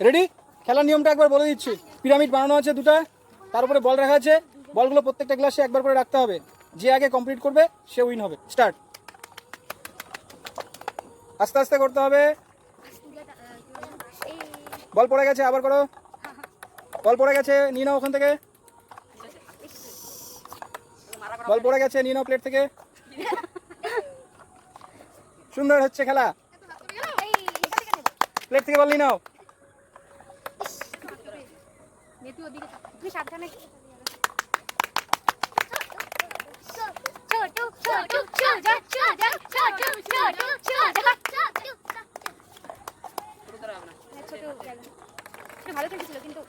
Ready খেলার নিয়মটা একবার বলে দিচ্ছি। পিরামিড বানানো আছে দুটো, তার উপরে বল রাখা আছে। বলগুলো প্রত্যেকটা গ্লাসে একবার করে রাখতে হবে। যে আগে কমপ্লিট করবে, সে উইন হবে। স্টার্ট আস্তে আস্তে করতে হবে। বল পড়ে গেছে, আবার করো। বল পড়ে গেছে, নিয়ে নাও ওখান থেকে। বল পড়ে গেছে, নিয়ে নাও প্লেট থেকে। সুন্দর হচ্ছে খেলা। প্লেট থেকে বল নিয়ে নাও। মেয়ে ওদিকে তুমি সাবধানে হ্যাঁ, ভালো কিন্তু